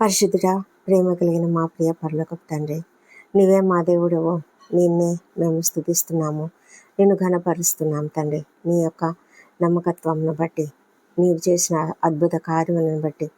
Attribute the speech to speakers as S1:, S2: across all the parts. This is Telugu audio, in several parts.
S1: పరిశుద్ధుడా ప్రేమ కలిగిన మా ప్రియ పరలోకపు తండ్రి నీవే మా దేవుడవో నిన్నే మేము స్థుతిస్తున్నాము. నిన్ను ఘనపరుస్తున్నాం తండ్రి. నీ యొక్క నమ్మకత్వంను బట్టి నీవు చేసిన అద్భుత కార్యములను బట్టి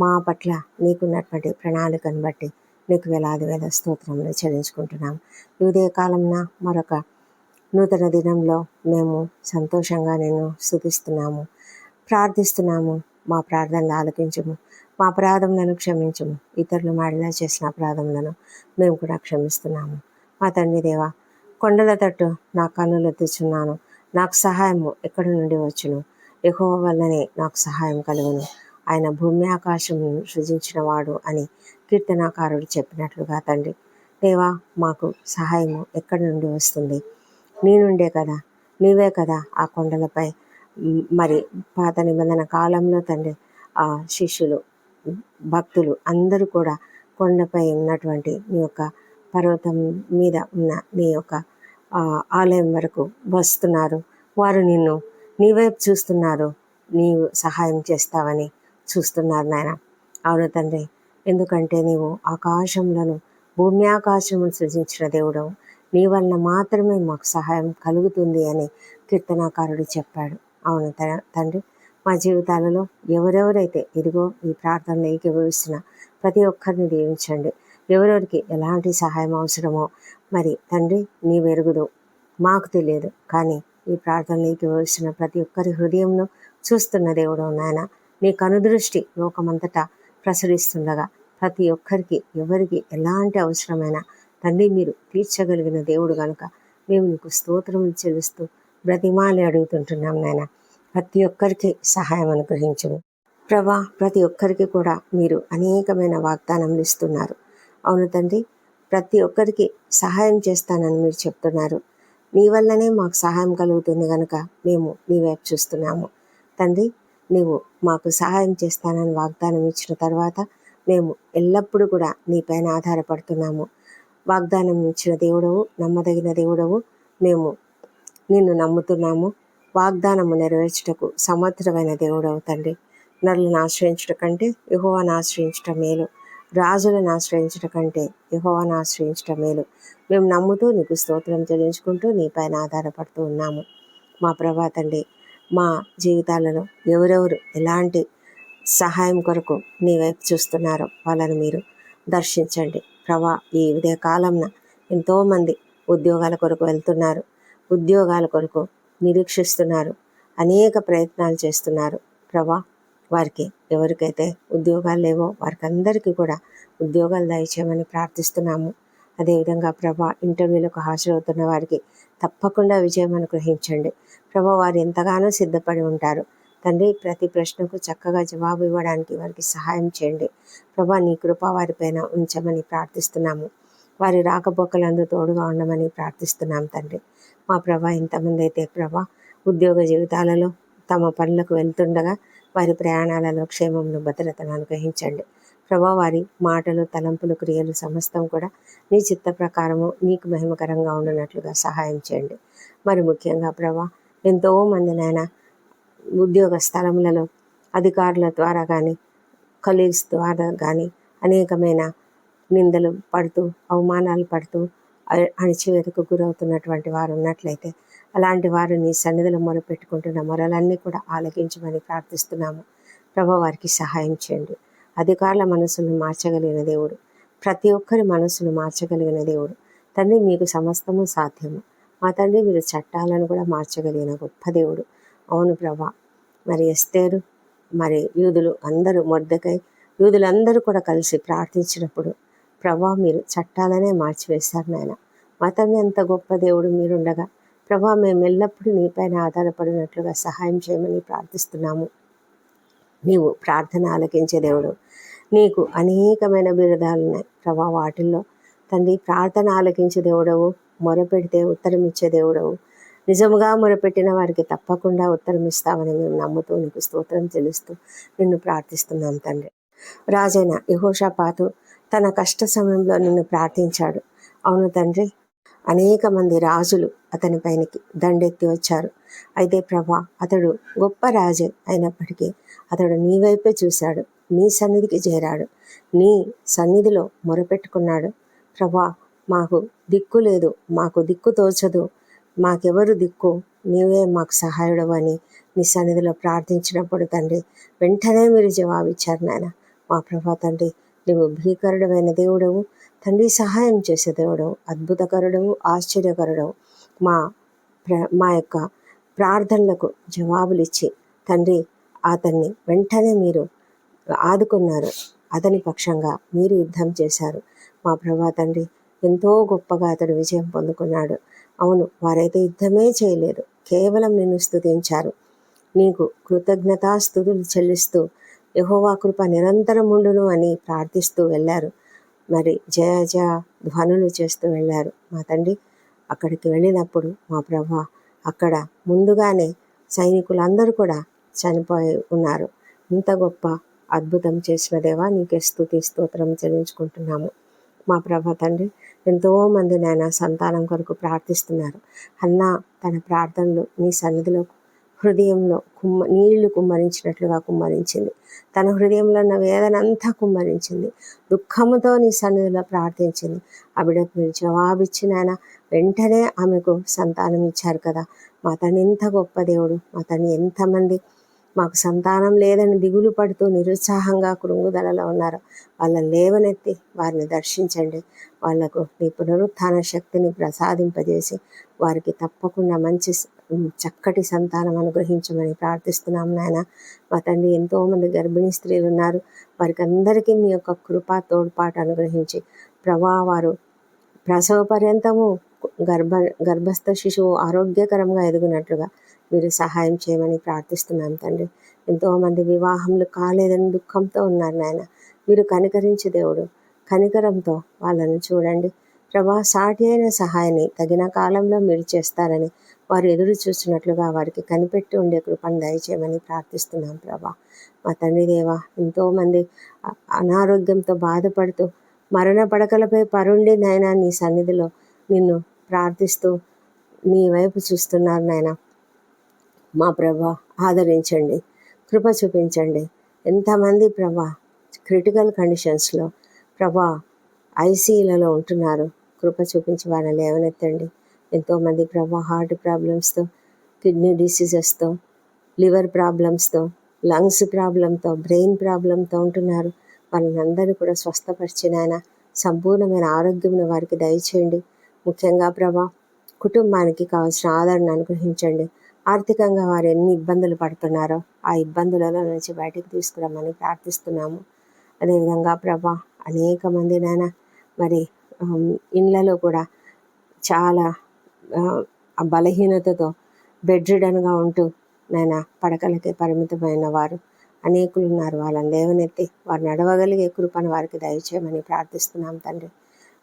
S1: మా పట్ల నీకున్నటువంటి ప్రణాళికను బట్టి నీకు వేలాది వేల స్తోత్రములు చెల్లించుకుంటున్నాం. ఈ ఉదయ కాలంన మరొక నూతన దినంలో మేము సంతోషంగా నేను స్థుతిస్తున్నాము ప్రార్థిస్తున్నాము మా ప్రార్థనలు ఆలకించము. మా అపరాధములను క్షమించము. ఇతరులు మాడిలా చేసిన అపరాధములను మేము కూడా క్షమిస్తున్నాము. మా తండ్రి దేవా కొండల తట్టు నా కన్నులు ఎత్తుచున్నాను. నాకు సహాయము ఎక్కడి నుండి వచ్చును? ఎహో వల్లనే నాకు సహాయం కలుగును. ఆయన భూమి ఆకాశమును సృజించిన వాడు అని కీర్తనాకారుడు చెప్పినట్లుగా తండ్రి. దేవా మాకు సహాయము ఎక్కడి నుండి వస్తుంది? నీ నుండే కదా? నీవే కదా ఆ కొండలపై? మరి పాత నిబంధన కాలంలో తండ్రి ఆ శిష్యులు భక్తులు అందరూ కూడా కొండపై ఉన్నటువంటి నీ యొక్క పర్వతం మీద ఉన్న నీ యొక్క ఆలయం వరకు వస్తున్నారు. వారు నిన్ను నీ వైపు చూస్తున్నారు. నీవు సహాయం చేస్తావని చూస్తున్నారు నాయన. అవును తండ్రి ఎందుకంటే నీవు ఆకాశంలను భూమి ఆకాశమును సృజించిన దేవుడవు నీ వలన మాత్రమే మాకు సహాయం కలుగుతుంది అని కీర్తనాకారుడు చెప్పాడు. అవును త- తండ్రి. మా జీవితాలలో ఎవరెవరైతే ఇదిగో ఈ ప్రార్థనలు ఏకీభవిస్తున్న ప్రతి ఒక్కరిని దీవించండి. ఎవరెవరికి ఎలాంటి సహాయం అవసరమో మరి తండ్రి నీ వెరుగుదు. మాకు తెలియదు కానీ ఈ ప్రార్థనలు ఏకీభవిస్తున్న ప్రతి ఒక్కరి హృదయంలో చూస్తున్న దేవుడు నాయన నీ కనుదృష్టి లోకమంతటా ప్రసరిస్తుండగా ప్రతి ఒక్కరికి ఎవరికి ఎలాంటి అవసరమైన తండ్రి మీరు తీర్చగలిగిన దేవుడు కనుక మేము నీకు స్తోత్రములు చెల్లిస్తూ బ్రతిమాలి అడుగుతుంటున్నాం నాయన. ప్రతి ఒక్కరికి సహాయం అనుగ్రహించము. ప్రభా ప్రతి ఒక్కరికి కూడా మీరు అనేకమైన వాగ్దానములు ఇస్తున్నారు. అవును తండ్రి ప్రతి ఒక్కరికి సహాయం చేస్తానని మీరు చెప్తున్నారు. నీ వల్లనే మాకు సహాయం కలుగుతుంది కనుక మేము నీ వైపు చూస్తున్నాము. తండ్రి నీవు మాకు సహాయం చేస్తానని వాగ్దానం ఇచ్చిన తర్వాత మేము ఎల్లప్పుడూ కూడా నీపైన ఆధారపడుతున్నాము. వాగ్దానం ఇచ్చిన దేవుడవు నమ్మదగిన దేవుడవు మేము నిన్ను నమ్ముతున్నాము. వాగ్దానము నెరవేర్చుటకు సమర్థమైన దేవుడవు తండ్రి. నరులను ఆశ్రయించుట కంటే యెహోవాను ఆశ్రయించటం మేలు. రాజులను ఆశ్రయించట కంటే యెహోవాను ఆశ్రయించటం మేలు. మేము నమ్ముతూ నీకు స్తోత్రం చెల్లించుకుంటూ నీపైన ఆధారపడుతూ ఉన్నాము. మా ప్రభా తండ్రి మా జీవితాలలో ఎవరెవరు ఎలాంటి సహాయం కొరకు నీ వైపు చూస్తున్నారో వాళ్ళని మీరు దర్శించండి. ప్రభా ఈ ఉదయ కాలంన ఎంతోమంది ఉద్యోగాల కొరకు వెళ్తున్నారు. ఉద్యోగాల కొరకు నిరీక్షిస్తున్నారు. అనేక ప్రయత్నాలు చేస్తున్నారు. ప్రభా వారికి ఎవరికైతే ఉద్యోగాలు లేవో వారికి అందరికీ కూడా ఉద్యోగాలు దయచేయమని ప్రార్థిస్తున్నాము. అదేవిధంగా ప్రభా ఇంటర్వ్యూలకు హాజరవుతున్న వారికి తప్పకుండా విజయం అనుగ్రహించండి. ప్రభా వారు ఎంతగానో సిద్ధపడి ఉంటారు. తండ్రి ప్రతి ప్రశ్నకు చక్కగా జవాబు ఇవ్వడానికి వారికి సహాయం చేయండి. ప్రభా నీ కృప వారిపైన ఉంచమని ప్రార్థిస్తున్నాము. వారి రాకపోకలందు తోడుగా ఉండమని ప్రార్థిస్తున్నాం తండ్రి. మా ప్రభా ఇంతమంది అయితే ప్రభా ఉద్యోగ జీవితాలలో తమ పనులకు వెళ్తుండగా వారి ప్రయాణాలలో క్షేమంలో భద్రతను అనుగ్రహించండి. ప్రభా వారి మాటలు తలంపులు క్రియలు సమస్తం కూడా నీ చిత్త ప్రకారము నీకు మహిమకరంగా ఉండనట్లుగా సహాయం చేయండి. మరి ముఖ్యంగా ప్రభా ఎంతో నాయన ఉద్యోగ స్థలములలో అధికారుల ద్వారా కానీ కలీగ్స్ ద్వారా కానీ అనేకమైన నిందలు పడుతూ అవమానాలు పడుతూ అణిచివేతకు గురవుతున్నటువంటి వారు ఉన్నట్లయితే అలాంటి వారు నీ సన్నిధిలో మొరపెట్టుకుంటున్న మొరలన్నీ కూడా ఆలకించమని ప్రార్థిస్తున్నాము. ప్రభా వారికి సహాయం చేయండి. అధికారుల మనసును మార్చగలిగిన దేవుడు. ప్రతి ఒక్కరి మనసును మార్చగలిగిన దేవుడు. తండ్రి మీకు సమస్తము సాధ్యము. మా తండ్రి మీరు చట్టాలను కూడా మార్చగలిగిన గొప్ప దేవుడు. అవును ప్రభా మరి ఎస్తేరు మరి యూదులు అందరూ మొద్దకై యూదులందరూ కూడా కలిసి ప్రార్థించినప్పుడు ప్రభా మీరు చట్టాలనే మార్చివేశారు నాయన. మతం ఎంత గొప్ప దేవుడు మీరుండగా ప్రభా మేము ఎల్లప్పుడూ నీపైన ఆధారపడినట్లుగా సహాయం చేయమని ప్రార్థిస్తున్నాము. నీవు ప్రార్థన ఆలకించే దేవుడు. నీకు అనేకమైన బిరుదాలు ఉన్నాయి ప్రభా వాటిల్లో. తండ్రి ప్రార్థన ఆలకించే దేవుడవు మొరపెడితే ఉత్తరం ఇచ్చే దేవుడవు. నిజముగా మొరపెట్టిన వారికి తప్పకుండా ఉత్తరం ఇస్తామని మేము నమ్ముతూ నీకు స్తోత్రం తెలుస్తూ నిన్ను ప్రార్థిస్తున్నాం తండ్రి. రాజైన యహోషాపాతు తన కష్ట సమయంలో నిన్ను ప్రార్థించాడు. అవును తండ్రి అనేక మంది రాజులు అతని పైనకి దండెత్తి వచ్చారు. అయితే ప్రభా అతడు గొప్ప రాజే అయినప్పటికీ అతడు నీ వైపే చూశాడు నీ సన్నిధికి చేరాడు నీ సన్నిధిలో మొరపెట్టుకున్నాడు. ప్రభా మాకు దిక్కు లేదు మాకు దిక్కు తోచదు మాకెవరు దిక్కు? నీవే మాకు సహాయుడు అని నీ సన్నిధిలో ప్రార్థించినప్పుడు తండ్రి వెంటనే మీరు జవాబిచ్చారు నాయన. మా ప్రభా తండ్రి నువ్వు భీకరుడమైన దేవుడవు. తండ్రి సహాయం చేసే దేవుడవు. అద్భుతకరుడవు ఆశ్చర్యకరుడవు. మా ప్ర మా యొక్క ప్రార్థనలకు జవాబులు ఇచ్చి తండ్రి అతన్ని వెంటనే మీరు ఆదుకున్నారు. అతని పక్షంగా మీరు యుద్ధం చేశారు. మా ప్రభా తండ్రి ఎంతో గొప్పగా అతడు విజయం పొందుకున్నాడు. అవును వారైతే యుద్ధమే చేయలేదు కేవలం నిన్ను స్థుతించారు నీకు కృతజ్ఞతాస్థుతులు చెల్లిస్తూ యహోవా కృప నిరంతరం ఉండును అని ప్రార్థిస్తూ వెళ్ళారు. మరి జయ జయ ధ్వనులు చేస్తూ వెళ్ళారు. మా తండ్రి అక్కడికి వెళ్ళినప్పుడు మా ప్రభా అక్కడ ముందుగానే సైనికులందరూ కూడా చనిపోయి ఉన్నారు. ఇంత గొప్ప అద్భుతం చేసిన దేవా నీకే స్థుతి స్తోత్రం చెల్లించుకుంటున్నాము. మా ప్రభా తండ్రి ఎంతోమంది నాయన సంతానం కొరకు ప్రార్థిస్తున్నారు. అన్న తన ప్రార్థనలు నీ సన్నిధిలో హృదయంలో కుమ్మ నీళ్ళు కుమ్మరించినట్లుగా కుమ్మరించింది. తన హృదయంలో ఉన్న వేదన అంతా కుమ్మరించింది. దుఃఖముతో నీ సన్నిధిలో ప్రార్థించింది. ఆవిడ మీరు జవాబిచ్చిన ఆయన. వెంటనే ఆమెకు సంతానం ఇచ్చారు కదా. మా తను ఎంత గొప్ప దేవుడు. మా తను ఎంతమంది. మాకు సంతానం లేదని దిగులు పడుతూ నిరుత్సాహంగా కృంగుదలలో ఉన్నారు. వాళ్ళని లేవనెత్తి వారిని దర్శించండి. వాళ్ళకు నీ పునరుత్థాన శక్తిని ప్రసాదింపజేసి వారికి తప్పకుండా మంచి చక్కటి సంతానం అనుగ్రహించమని ప్రార్థిస్తున్నాం నాయన. మా తండ్రి ఎంతోమంది గర్భిణీ స్త్రీలు ఉన్నారు. వారికి అందరికీ మీ యొక్క కృప తోడ్పాటు అనుగ్రహించి. ప్రభా వారు ప్రసవ పర్యంతము గర్భ గర్భస్థ శిశువు ఆరోగ్యకరంగా ఎదుగునట్లుగా మీరు సహాయం చేయమని ప్రార్థిస్తున్నాం తండ్రి. ఎంతోమంది వివాహములు కాలేదని దుఃఖంతో ఉన్నారు నాయన. మీరు కనికరించి దేవుడు కనికరంతో వాళ్ళని చూడండి. ప్రభా సాటి అయిన సహాయాన్ని తగిన కాలంలో మీరు చేస్తారని వారు ఎదురు చూస్తున్నట్లుగా వారికి కనిపెట్టి ఉండే కృపను దయచేయమని ప్రార్థిస్తున్నాం ప్రభా. మా తండ్రి దేవ ఎంతోమంది అనారోగ్యంతో బాధపడుతూ మరణ పడకలపై పరుండి నాయన నీ సన్నిధిలో నిన్ను ప్రార్థిస్తూ నీ వైపు చూస్తున్నారు నాయన. మా ప్రభా ఆదరించండి కృప చూపించండి. ఎంతమంది ప్రభా క్రిటికల్ కండిషన్స్లో ప్రభా ఐసీలలో ఉంటున్నారు. కృప చూపించి వారిని లేవనెత్తండి. ఎంతోమంది ప్రభా హార్ట్ ప్రాబ్లమ్స్తో కిడ్నీ డిసీజెస్తో లివర్ ప్రాబ్లమ్స్తో లంగ్స్ ప్రాబ్లంతో బ్రెయిన్ ప్రాబ్లంతో ఉంటున్నారు. వాళ్ళని అందరూ కూడా స్వస్థపరిచిన ఆయన సంపూర్ణమైన ఆరోగ్యం వారికి దయచేయండి. ముఖ్యంగా ప్రభా కుటుంబానికి కావాల్సిన ఆదరణ అనుగ్రహించండి. ఆర్థికంగా వారు ఎన్ని ఇబ్బందులు పడుతున్నారో ఆ ఇబ్బందులలో నుంచి బయటకు తీసుకురమ్మని ప్రార్థిస్తున్నాము. అదేవిధంగా ప్రభా అనేక మంది నాయన మరి ఇండ్లలో కూడా చాలా బలహీనతతో బెడ్ రిడన్గా ఉంటూ నాయన పడకలకే పరిమితమైన వారు. అనేకులు ఉన్నారు వాళ్ళని లేవనెత్తి వారు నడవగలిగే కృపను వారికి దయచేయమని ప్రార్థిస్తున్నాం తండ్రి.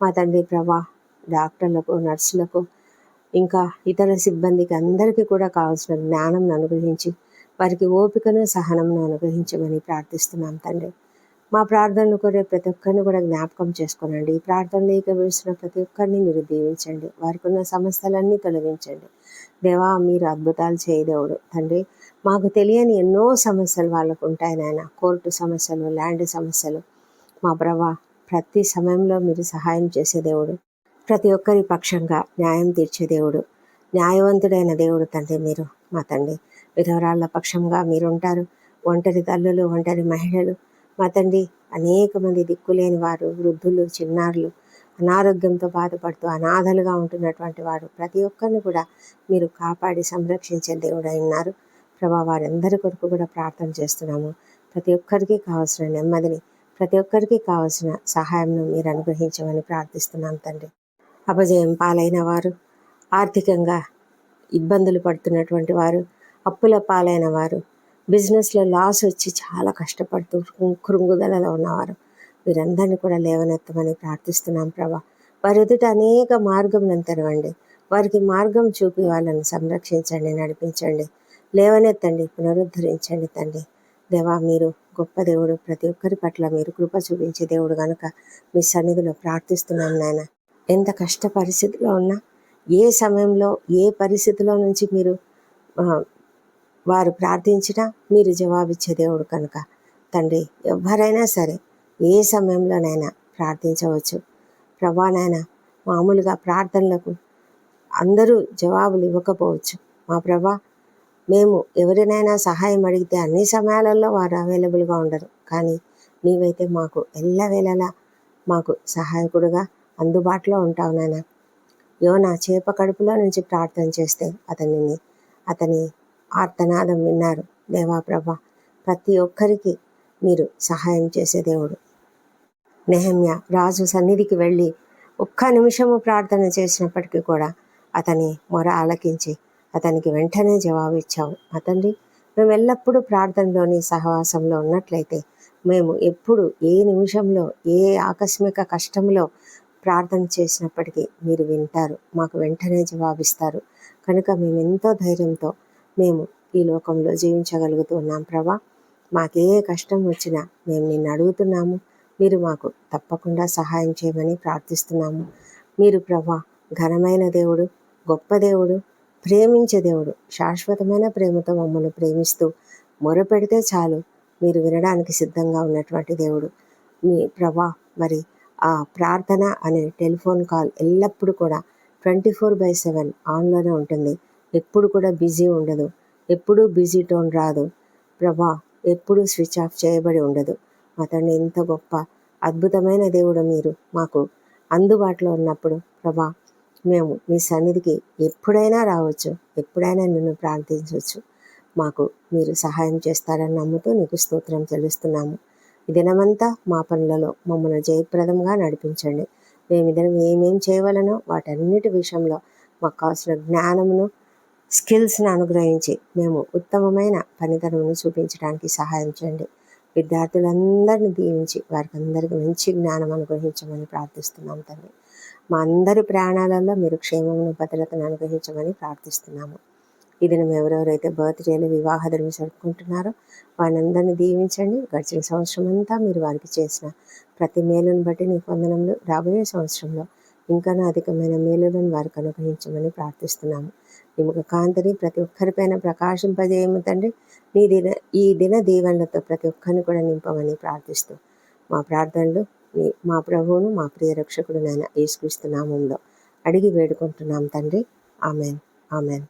S1: మా తండ్రి ప్రభా డాక్టర్లకు నర్సులకు ఇంకా ఇతర సిబ్బందికి అందరికీ కూడా కావాల్సిన జ్ఞానం అనుగ్రహించి వారికి ఓపికను సహనంను అనుగ్రహించమని ప్రార్థిస్తున్నాం తండ్రి. మా ప్రార్థనలు కోరే ప్రతి ఒక్కరిని కూడా జ్ఞాపకం చేసుకోనండి. ఈ ప్రార్థనలు ఏకవేసిన ప్రతి ఒక్కరిని మీరు దీవించండి. వారికి ఉన్న సమస్యలన్నీ తొలగించండి. దేవా మీరు అద్భుతాలు చేయదేవుడు తండ్రి మాకు తెలియని ఎన్నో సమస్యలు వాళ్ళకు ఉంటాయి నాయన. కోర్టు సమస్యలు ల్యాండ్ సమస్యలు. మా ప్రభా ప్రతి సమయంలో మీరు సహాయం చేసే దేవుడు. ప్రతి ఒక్కరి పక్షంగా న్యాయం తీర్చే దేవుడు. న్యాయవంతుడైన దేవుడు తండ్రి మీరు మా తండ్రి. విధవరాళ్ళ పక్షంగా మీరు ఉంటారు. ఒంటరి తల్లులు ఒంటరి మహిళలు మా తండ్రి అనేక మంది దిక్కులేని వారు వృద్ధులు చిన్నారులు అనారోగ్యంతో బాధపడుతూ అనాథలుగా ఉంటున్నటువంటి వారు ప్రతి ఒక్కరిని కూడా మీరు కాపాడి సంరక్షించే దేవుడై ఉన్నారు. ప్రభా వారందరి కొరకు కూడా ప్రార్థన చేస్తున్నాము. ప్రతి ఒక్కరికి కావాల్సిన నెమ్మదిని ప్రతి ఒక్కరికి కావాల్సిన సహాయంను మీరు అనుగ్రహించమని ప్రార్థిస్తున్నాం తండ్రి. అపజయం పాలైన వారు ఆర్థికంగా ఇబ్బందులు పడుతున్నటువంటి వారు అప్పుల పాలైన వారు బిజినెస్లో లాస్ వచ్చి చాలా కష్టపడుతూ కృంగుదలలో ఉన్నవారు. వీరందరినీ కూడా లేవనెత్తమని ప్రార్థిస్తున్నాం ప్రభా. వారి ఎదుట అనేక మార్గములను తెరవండి. వారికి మార్గం చూపి వాళ్ళని సంరక్షించండి నడిపించండి. లేవనెత్తండి పునరుద్ధరించండి తండ్రి. దేవా మీరు గొప్ప దేవుడు. ప్రతి ఒక్కరి పట్ల మీరు కృప చూపించే దేవుడు కనుక మీ సన్నిధిలో ప్రార్థిస్తున్నాం నాయన. ఎంత కష్ట పరిస్థితిలో ఉన్నా ఏ సమయంలో ఏ పరిస్థితిలో నుంచి మీరు వారు ప్రార్థించినా మీరు జవాబిచ్చే దేవుడు కనుక. తండ్రి ఎవరైనా సరే ఏ సమయంలోనైనా ప్రార్థించవచ్చు. ప్రభా మామూలుగా ప్రార్థనలకు అందరూ జవాబులు ఇవ్వకపోవచ్చు. మా ప్రభా మేము ఎవరినైనా సహాయం అడిగితే అన్ని సమయాలలో వారు అవైలబుల్గా ఉండరు. కానీ నీవైతే మాకు ఎల్లవేళలా మాకు సహాయకుడుగా అందుబాటులో ఉంటావు నాయన. యోనా చేప కడుపులో నుంచి ప్రార్థన చేస్తే అతనిని అతని ఆర్తనాదం విన్నారు. దేవాప్రభ ప్రతి ఒక్కరికి మీరు సహాయం చేసే దేవుడు. నెహమ్య రాజు సన్నిధికి వెళ్ళి ఒక్క నిమిషము ప్రార్థన చేసినప్పటికీ కూడా అతని మొర ఆలకించి అతనికి వెంటనే జవాబు ఇచ్చావు. అతండి మేము ఎల్లప్పుడూ ప్రార్థనలోని సహవాసంలో ఉన్నట్లయితే మేము ఎప్పుడు ఏ నిమిషంలో ఏ ఆకస్మిక కష్టంలో ప్రార్థన చేసినప్పటికీ మీరు వింటారు మాకు వెంటనే జవాబిస్తారు. కనుక మేము ఎంతో ధైర్యంతో మేము ఈ లోకంలో జీవించగలుగుతున్నాం ప్రభా. మాకే కష్టం వచ్చినా మేము నిన్ను అడుగుతున్నాము. మీరు మాకు తప్పకుండా సహాయం చేయమని ప్రార్థిస్తున్నాము. మీరు ప్రభా ఘనమైన దేవుడు గొప్ప దేవుడు ప్రేమించే దేవుడు శాశ్వతమైన ప్రేమతో మమ్మల్ని ప్రేమిస్తూ మొరపెడితే చాలు. మీరు వినడానికి సిద్ధంగా ఉన్నటువంటి దేవుడు. మీ ప్రభా మరి ఆ ప్రార్థన అనే టెలిఫోన్ కాల్ ఎల్లప్పుడూ కూడా ట్వంటీ ఫోర్ బై సెవెన్ ఆన్లోనే ఉంటుంది. ఎప్పుడు కూడా బిజీ ఉండదు. ఎప్పుడూ బిజీ టోన్ రాదు. ప్రభా ఎప్పుడూ స్విచ్ ఆఫ్ చేయబడి ఉండదు. అతన్ని ఎంత గొప్ప అద్భుతమైన దేవుడు మీరు మాకు అందుబాటులో ఉన్నప్పుడు ప్రభా మేము మీ సన్నిధికి ఎప్పుడైనా రావచ్చు ఎప్పుడైనా నిన్ను ప్రార్థించవచ్చు. మాకు మీరు సహాయం చేస్తారని నమ్ముతూ నీకు స్తోత్రం చెల్లిస్తున్నాము. ఈ దినమంతా మా పనులలో మమ్మల్ని జయప్రదంగా నడిపించండి. మేము ఈ దినం ఏమేం చేయవలనో వాటన్నిటి విషయంలో మాకు కావాల్సిన జ్ఞానమును స్కిల్స్ని అనుగ్రహించి మేము ఉత్తమమైన పనితనమును చూపించడానికి సహాయం చేయండి. విద్యార్థులందరినీ దీవించి వారికి అందరికీ మంచి జ్ఞానం అనుగ్రహించమని ప్రార్థిస్తున్నాం తండ్రి. మా అందరి ప్రాణాలలో మీరు క్షేమమును భద్రతను అనుగ్రహించమని ప్రార్థిస్తున్నాము. ఇది మేము ఎవరెవరైతే బర్త్డేలు వివాహదర్మి జరుపుకుంటున్నారో వారందరినీ దీవించండి. గడిచిన సంవత్సరం అంతా మీరు వారికి చేసిన ప్రతి మేలును బట్టి నీ పొందనంలో రాబోయే సంవత్సరంలో ఇంకా అధికమైన మేలులను వారికి అనుగ్రహించమని ప్రార్థిస్తున్నాము. ఈ ముఖ కాంతిని ప్రతి ఒక్కరిపైన ప్రకాశింపజేయము తండ్రి. నీ దిన ఈ దిన దీవెనలతో ప్రతి ఒక్కరిని కూడా నింపమని ప్రార్థిస్తూ మా ప్రార్థనలు మీ మా ప్రభువును మా ప్రియ రక్షకుడు నాయన యేసుక్రీస్తు నామంలో అడిగి వేడుకుంటున్నాం తండ్రి. ఆమెన్. ఆమెన్.